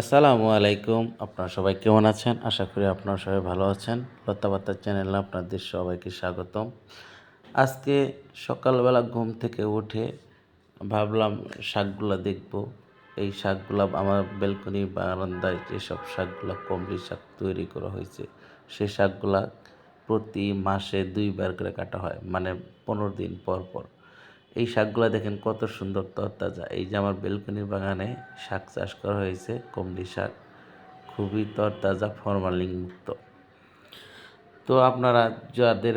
আসসালামু আলাইকুম। আপনারা সবাই কেমন আছেন? আশা করি আপনারা সবাই ভালো আছেন। লতাপাতার চ্যানেলে আপনাদের সবাইকে স্বাগতম। আজকে সকালবেলা ঘুম থেকে উঠে ভাবলাম শাকগুলা দেখব। এই শাকগুলা আমার বেলকনি বারান্দায় যেসব শাকগুলা কমলি শাক তৈরি করা হয়েছে সেই শাকগুলা প্রতি মাসে দুইবার করে কাটা হয় মানে পনেরো দিন পর পর। এই শাকগুলো দেখেন কত সুন্দর তরতাজা। এই যে আমার বেলকনির বাগানে শাক চাষ করা হয়েছে, কমলি শাক। খুবই তরতাজা ফরমালিন মুক্ত তো আপনারা যাদের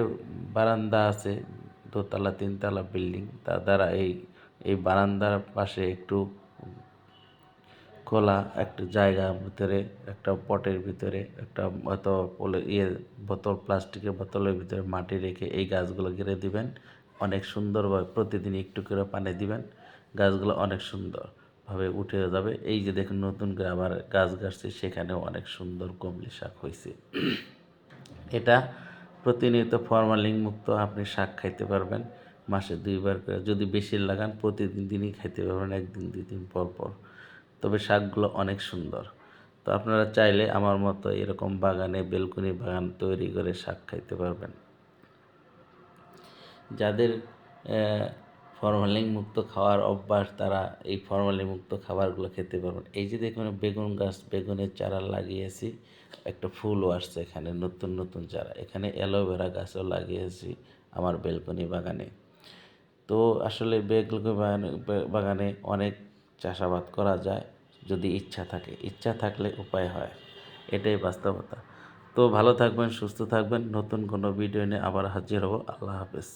বারান্দা আছে, দোতলা, তিনতলা বিল্ডিং, তারা এই এই বারান্দার পাশে একটু খোলা একটা জায়গার ভিতরে, একটা পটের ভিতরে, একটা বোতল ইয়ে বোতল, প্লাস্টিকের বোতলের ভিতরে মাটি রেখে এই গাছগুলো ঘিরে দিবেন। অনেক সুন্দরভাবে প্রতিদিন একটু করে পানি দিবেন। গাছগুলো অনেক সুন্দরভাবে উঠে যাবে। এই যে দেখুন, নতুন করে আবার গাছ গাছছে, সেখানেও অনেক সুন্দর কমলি শাক হয়েছে এটা প্রতিনিয়ত ফরমালিন মুক্ত আপনি শাক খাইতে পারবেন। মাসে দুইবার করে। যদি বেশি লাগান, প্রতিদিন দিনই খাইতে পারবেন, একদিন, দুই দিন পর পর। তবে শাকগুলো অনেক সুন্দর। তো আপনারা চাইলে আমার মতো এরকম বাগানে, বেলকনি বাগান তৈরি করে শাক খাইতে পারবেন। যাদের ফরমালিন মুক্ত খাওয়ার অভ্যাস, তারা এই ফরমালিন মুক্ত খাবারগুলো খেতে পারবেন। এই যে দেখুন, বেগুন গাছ, বেগুনের চারা লাগিয়েছি, একটা ফুলও আসছে এখানে, নতুন নতুন চারা। এখানে অ্যালোভেরা গাছও লাগিয়েছি আমার বেলকনি বাগানে। তো আসলে বাগানে বাগানে অনেক চাষাবাদ করা যায় যদি ইচ্ছা থাকে। ইচ্ছা থাকলে উপায় হয়, এটাই বাস্তবতা। তো ভালো থাকবেন, সুস্থ থাকবেন। নতুন কোনো ভিডিও নিয়ে আবার হাজির হব। আল্লাহ হাফেজ।